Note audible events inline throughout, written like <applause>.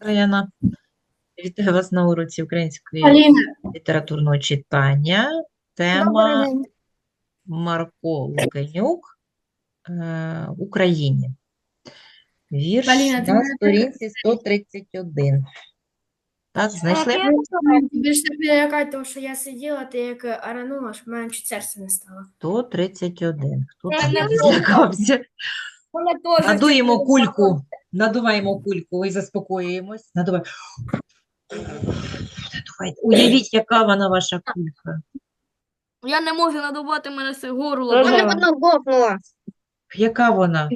Трояна. Вітаю вас на уроці української Аліна, літературного читання. Тема Марко Луканюк е, Україні. Вірш Поліна, ти на мене сторінці 131. Так, знайшли? більше не лякай, тому що я сиділа, ти як аранула, щоб в мене чуть серце не стало. 131. Хто там не злякався? Мене теж Надуємо кульку. Надуваємо кульку і заспокоюємось. Надуваємо. Надувайте. Уявіть, яка вона ваша кулька. Я не можу надувати мене все горло. Рожева. болить. Вона гопнула. Яка вона?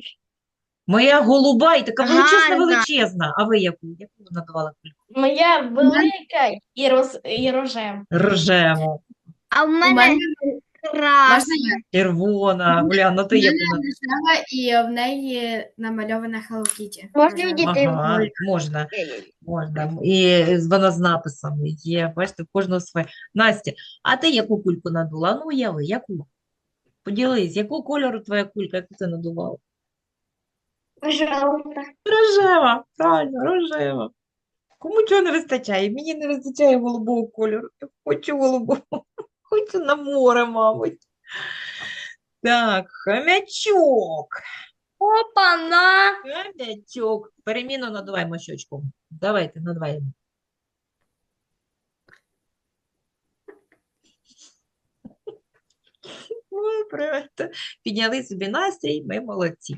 Моя голуба і така величезна, Гарна. величезна. А ви яку? Яку ви надавали кульку? Моя велика і, роз... і рожева. Рожеву, А в У мене. Можна я? червона. Уляна, ну ти У яку мене і в неї намальована Hello Kitty. Можна Рожева. відійти? Ага, можна, можна. І вона з написами є. Бачите, в кожного своє. Настя, а ти яку кульку надула? Ну, уяви, яку? Поділись, якого кольору твоя кулька, яку ти надувала? Жовта. Рожева, правильно, рожева. Кому чого не вистачає? Мені не вистачає голубого кольору. Я хочу голубого. Хочу на море, мабуть. Так, хомячок. Опа-на! Хомячок. Переміну надуваємо щочком. Давайте, надуваємо. Підняли собі настрій, ми молодці.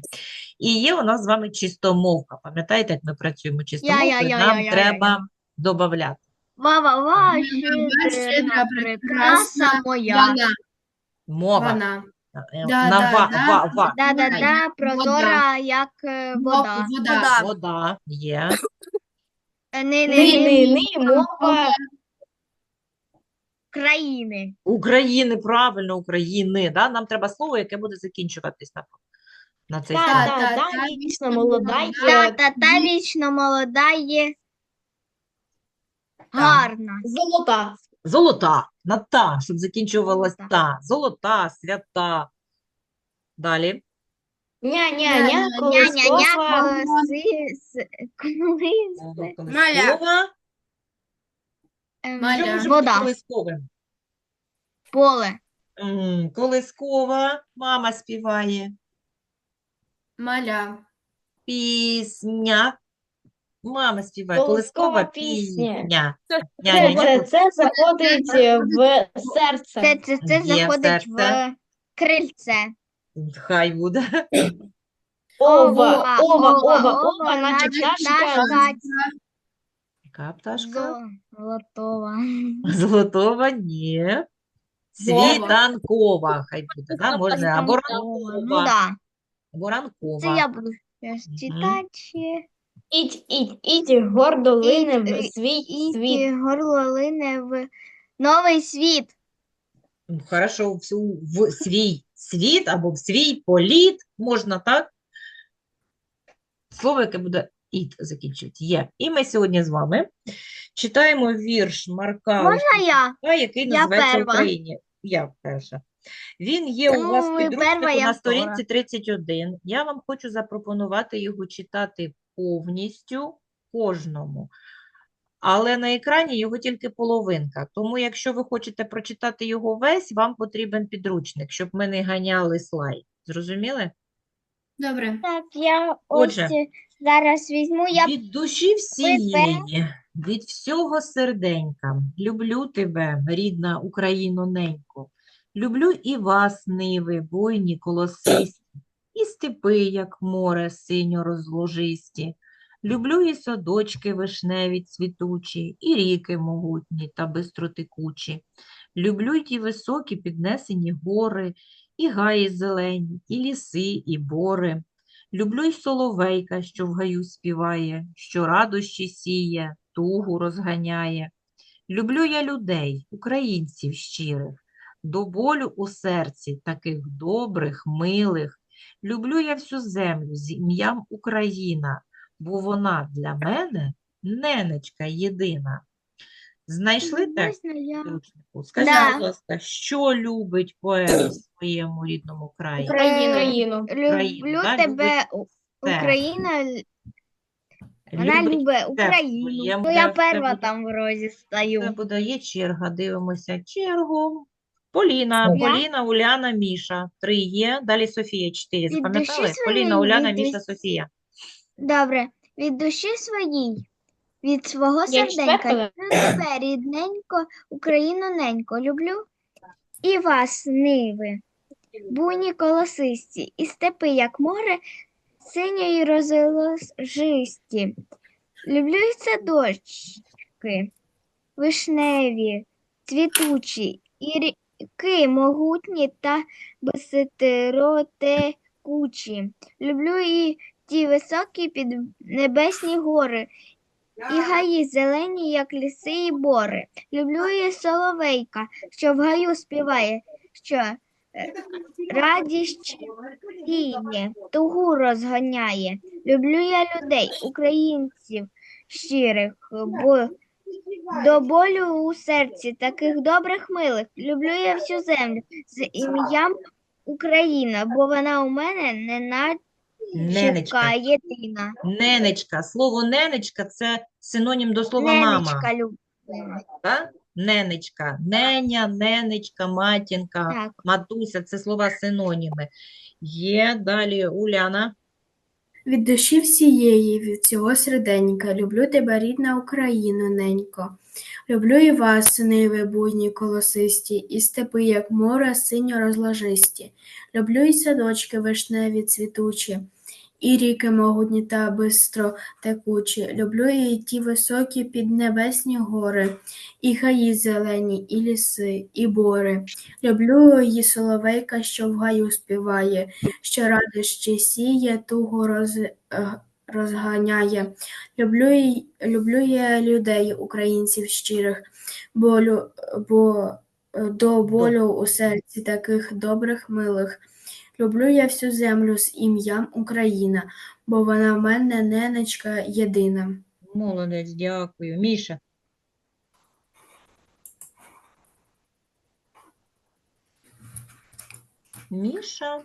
І є у нас з вами чистомовка. Пам'ятаєте, як ми працюємо чистомовкою? я, Нам я, я, треба додавати. Вава, ва, щедра, щедра, прекрасна моя. Вона, Мова. вона. Е, Да, на да, ва, да. ва, ва. Да-да-да, прозора, як е, вода. Вода. Вода є. Е, Не, не, Ни- не, ни- не, мова країни. України, правильно, України. Да? Нам треба слово, яке буде закінчуватись на, на цей. Та, так, та, та, вічно молода молода є. Та, та, та вічно молода є. Гарна. Золота. Золота. На та, щоб закінчувалась Золота. та. Золота, свята. Далі. Ня-ня-ня. Колискова. Маля. Що може бути Вода, колисковим? поле, М, Колискова. Мама співає. Маля. Пісня. Мама співає. Колискова пісня. пісня. Це- Ня-ня-ня. це заходить в серце. Це, це, це Є заходить в серце. крильце. Хай буде. Ова, ова, ова, ова, наче пташка. Яка пташка? Золотова. Золотова, ні. Світанкова, хай буде, да? Можна або Ну да. або Це я буду читати. Ще. Ідь, ідь, ідь, гордо лине в свій світ. горло лине в новий світ. Ну, Хорошо, в, сю- в свій світ або в свій політ, можна так? Слово, яке буде «іт» закінчувати, є. І ми сьогодні з вами читаємо вірш Марка Можна я? Лисюка, який Я називається перва. Україні. Я перша. Він є у вас в Ну, ви підручнику я на сторінці 31. Я вам хочу запропонувати його читати повністю кожному. Але на екрані його тільки половинка. Тому, якщо ви хочете прочитати його весь, вам потрібен підручник, щоб ми не ганяли слайд. Зрозуміли? Добре. Так, я Отже. ось зараз візьму, я Від душі всієї, від всього серденька, люблю тебе, рідна Україно ненько. Люблю і вас, ниви, буйні, колосисті, і степи, як море, синьо розложисті. Люблю і садочки вишневі цвітучі, і ріки могутні та бистротекучі. Люблю й ті високі піднесені гори, і гаї зелені, і ліси, і бори. Люблю й соловейка, що в гаю співає, що радощі сіє, тугу розганяє. Люблю я людей, українців щирих, до болю у серці, таких добрих, милих. Люблю я всю землю з ім'ям Україна, бо вона для мене ненечка єдина. Знайшли текст я? підручнику? Скажіть, Да. будь ласка, що любить поет в своєму рідному краї? Україну. Люблю да, тебе, любить все. Україна, л- Вона любить все Україну. своє, Ну, я буде, перша буде. там в розі Це стою. буде, є черга, дивимося. Чергу. Поліна, Я? Поліна, Уляна, Міша. Три є. Далі Софія, чотири. Запам'ятали? своєї, Поліна, Уляна, від Міша. Софія. Добре, від душі своїй, від свого Я серденька, четверта. люблю тебе, рідненько, Україну ненько, люблю і вас, ниви, буйні колосисті, і степи, як море, синьої розложисті. Люблю і садочки, вишневі, цвітучі, і ріки могутні та безситиротекучі. Люблю і ті високі піднебесні гори, і гаї зелені, як ліси і бори. Люблю і соловейка, що в гаю співає, що е, радість сіє, тугу розганяє. Люблю я людей, українців щирих, бо до болю у серці таких добрих милих. Люблю я всю землю з ім'ям Україна, бо вона у мене неначе Ненечка. єдина. Ненечка. Слово ненечка це синонім до слова мама. Ненечка люблю. Так? Ненечка. Неня, ненечка, матінка, Так. матуся це слова синоніми. Є далі Уляна. Від душі всієї, від всього серденька, люблю тебе, рідна Україно, ненько. Люблю і вас, синиви буйні колосисті, і степи, як море, синьо розложисті. Люблю і садочки вишневі цвітучі, і ріки могутні та бистро текучі. Люблю і ті високі піднебесні гори, і гаї зелені, і ліси, і бори. Люблю і соловейка, що в гаю співає, що радощі сіє, туго роз, е, розганяє. Люблю, люблю я людей, українців щирих, болю, бо е, до болю у серці таких добрих, милих. Люблю я всю землю з ім'ям Україна, бо вона в мене ненечка єдина. Молодець, дякую. Міша. Міша.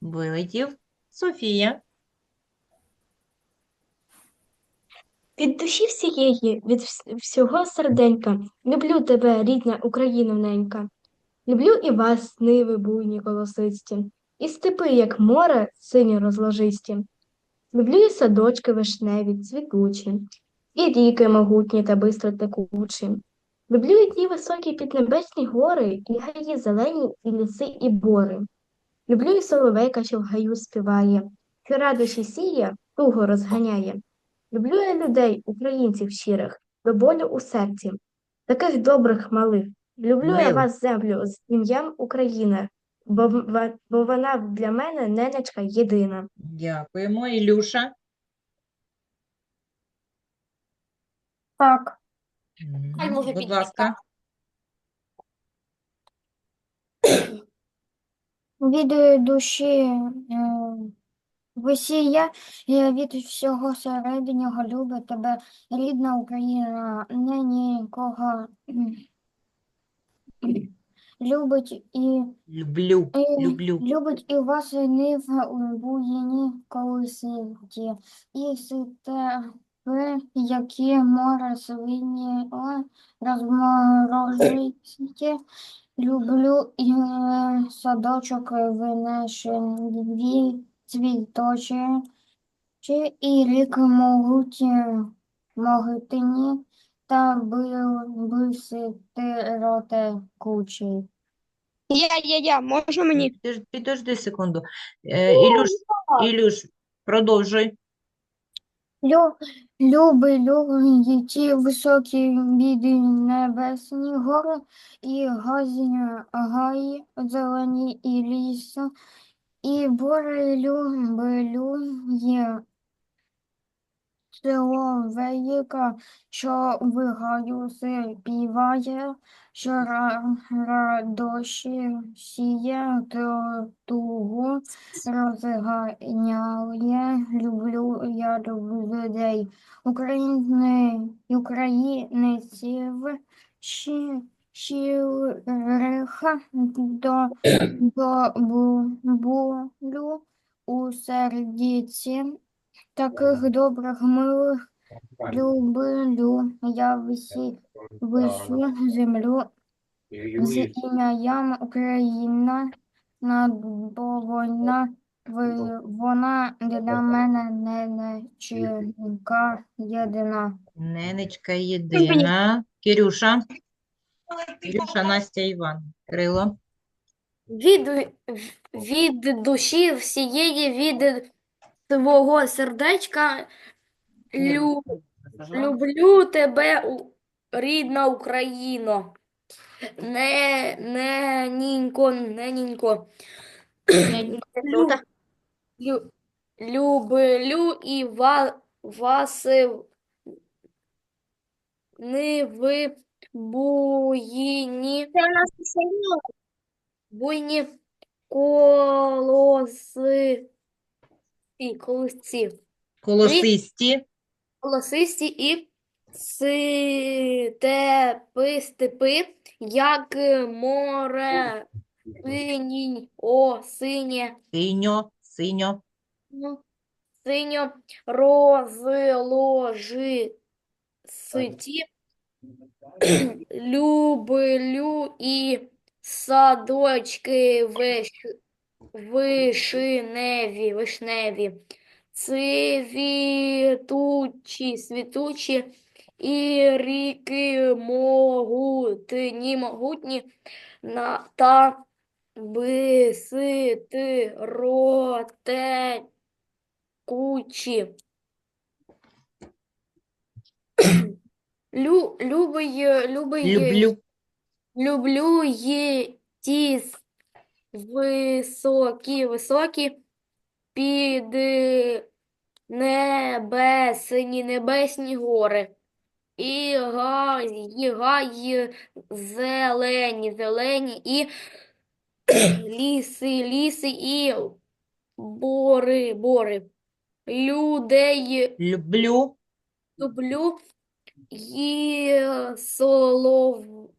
Вилетів. Софія. Від душі всієї, від всього серденька, люблю тебе, рідна Україно ненька. Люблю і вас, ниви буйні колосисті, і степи, як море, сині розложисті. Люблю і садочки вишневі, цвітучі, і ріки могутні та бистро текучі. Люблю і ті високі піднебесні гори, і гаї зелені, і ліси, і бори. Люблю і соловейка, що в гаю співає, що радощі сіє, туго розганяє. Люблю я людей, українців щирих, до болю у серці, таких добрих малих. Люблю я вас, землю, з ім'ям Україна, бо, в- бо вона для мене ненечка єдина. Дякуємо. Ілюша. Так. Мгм. Хай може Будь ласка. від душі е, весія, е, від всього середнього люблю тебе, рідна Україна, не нікого м, любить і Люблю. Е, Люблю. Любить і вас нив у буїні колиситі, і степи, які море свині розморожиті. Люблю і е, садочок винешені цвіточі, чи і рік могуті могутині та бисити кучі. Я, я, я, можна мені? Підож- Підожди секунду. Е, Ілюш, Ілюш, продовжуй. Лю, люби, люби ті високі біди небесні гори, і газі, гаї зелені, і ліс, і бори люблю є Соловейка, що в гаю співає, що ра- радощі сіє, тугу розганяє. Люблю, я люблю людей. України, українців, щи, щирих до, до болю у сердіці, таких добрих, милих люблю я всі, всю землю з ім'ям Україна, бо вона, вона для мене не нечинка єдина. Ненечка єдина. Кирюша. Кирюша, Настя, Іван. Кирило. Від, від душі всієї, від свого сердечка. Лю, люблю тебе, у- рідна Україно. Не, не, нінько, не, нінько. Лю- лю- люблю і ва, вас е, не ви буїні, буйні колоси, і колосці, Колосисті. колосисті і степи, степи, як море, синій, о, синє, Синьо. Синьо. Ну, синьо розложи ситі, люблю і садочки виш, вишневі, вишневі, цвітучі, світучі, і ріки могутні, могутні, на, та бистротекучі. Лю, любий, любий, Люблю. люблю є ті с- високі, високі під небесні, небесні гори. І гай, і гай зелені, зелені, і <clears throat> ліси, ліси, і бори, бори. Людей Люблю. люблю і соловейка,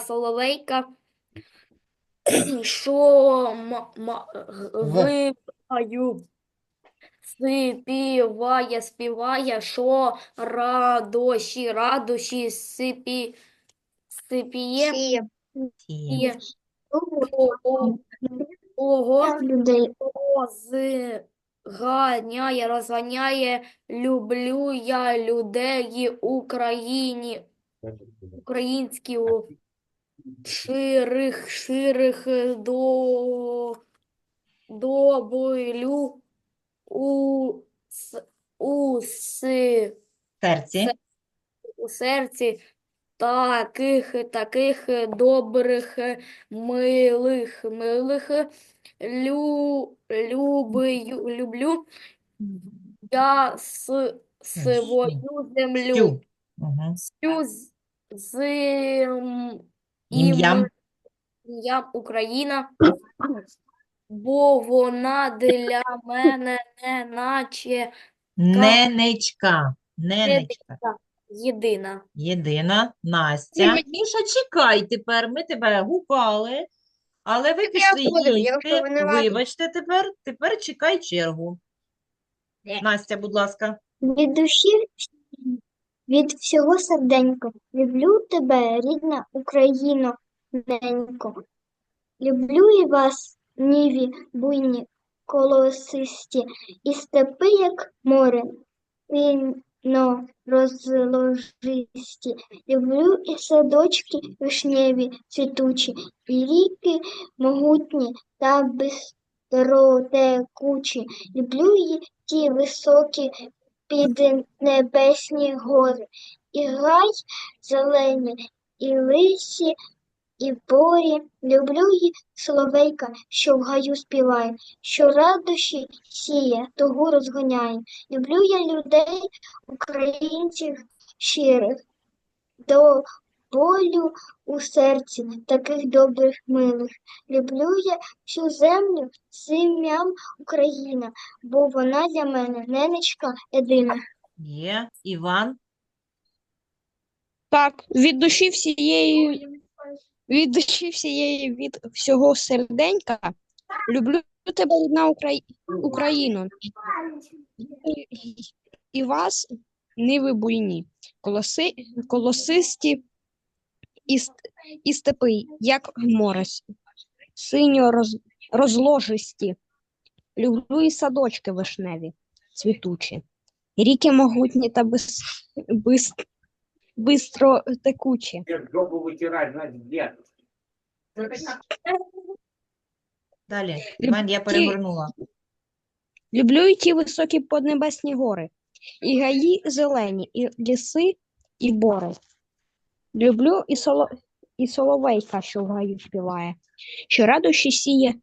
соловейка, <clears throat> що В. граю, співає, співає, що радощі, радощі сипі, сипіє, Сіє. того людей. Розганяє, розганяє, люблю я людей Україні, українські ширих, ширих до, добилю у, с- у, Серці. у серці таких, таких добрих, милих, милих, лю, любию, люблю я с, свою землю, Сю. Угу. всю з, з м, Ім'ям. ім'ям Україна, <clears throat> бо вона для мене не наче Ненечка. Ненечка. єдина. Єдина. Настя. Міша, чекай тепер. Ми тебе гукали, але ви пішли буду, я їсти. що винувата. Вибачте тепер. Тепер чекай чергу. Настя, будь ласка. Від душі, від всього серденька, люблю тебе, рідна Україно, ненько. Люблю і вас, ніві, буйні, колосисті, і степи, як море, сильно розложисті. Люблю і садочки вишневі, цвітучі, і ріки могутні та бистротекучі. Люблю і ті високі піднебесні гори, і гай зелені, і лисі, і борі. Люблю й соловейка, що в гаю співає, що радощі сіє, того розгоняє. Люблю я людей, українців щирих, до болю у серці, таких добрих, милих. Люблю я всю землю з ім'ям Україна, бо вона для мене ненечка єдина. Є. Іван. Так, від душі всієї, від душі всієї, від всього серденька Люблю тебе, рідна Украї... Україно. І- І вас, ниви буйні, колоси... колосисті і, степи, як море, синьо роз... розложисті. Люблю і садочки вишневі, цвітучі, ріки могутні та без... Без... бистро текучі. Далі. Мен, я перегорнула. Люблю і ті високі поднебесні гори, і гаї зелені, і ліси, і бори. Люблю і, соло... і соловейка, що в гаю співає, що радощі сіє,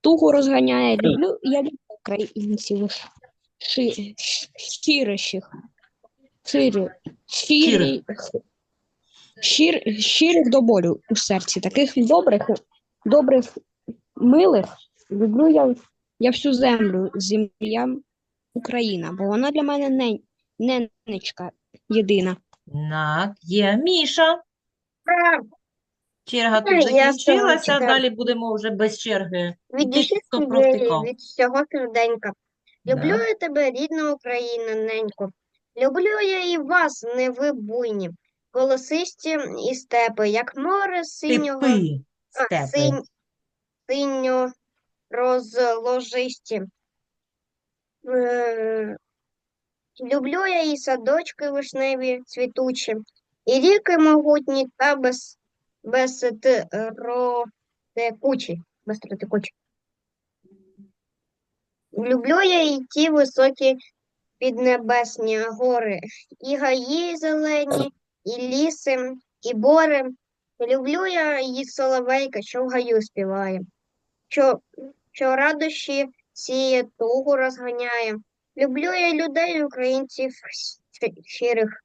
тугу розганяє. Люблю, я люблю українців ши... щиріших, щирі, щирі, щир... щирих до болю у серці, таких добрих, добрих, милих. Люблю я я всю землю, земля Україна, бо вона для мене ненечка єдина. Так, є. Міша. Черга тут Я закінчилася, далі будемо вже без черги. Від душі провтикав? від всього серденька. Люблю Да. я тебе, рідна Україна, ненько. Люблю я і вас, не ви буйні, колосисті і степи, як море синього, Степи. а, Степи. синь, синьо розложисті. Е, Люблю я і садочки вишневі цвітучі, і ріки могутні та без, без текучі, безтротекучі. Люблю я і ті високі піднебесні гори, і гаї зелені, і ліси, і бори. Люблю я і соловейка, що в гаю співає, що, що радощі сіє, тугу розганяє. Люблю я людей, українців щирих,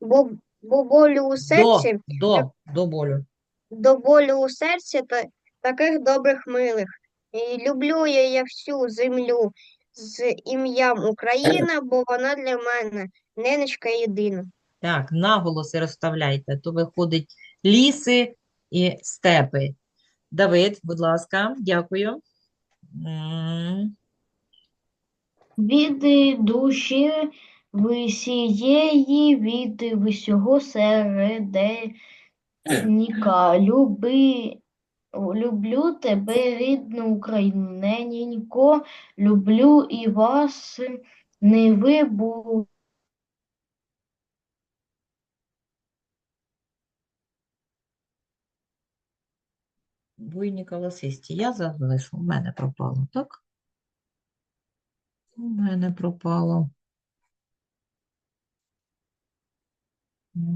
бо, бо болю у До, серці, до, до болю. до болю у серці та таких добрих милих. І люблю я, я всю землю з ім'ям Україна, бо вона для мене ненечка єдина. Так, наголоси розставляйте. То виходить ліси і степи. Давид, будь ласка, дякую. Від душі висієї, від всього середенька. Люби, люблю тебе, рідну Україну, ненько, люблю і вас, не ви бу- Буйні колосисті. Я залишу. У мене пропало, так? У мене пропало.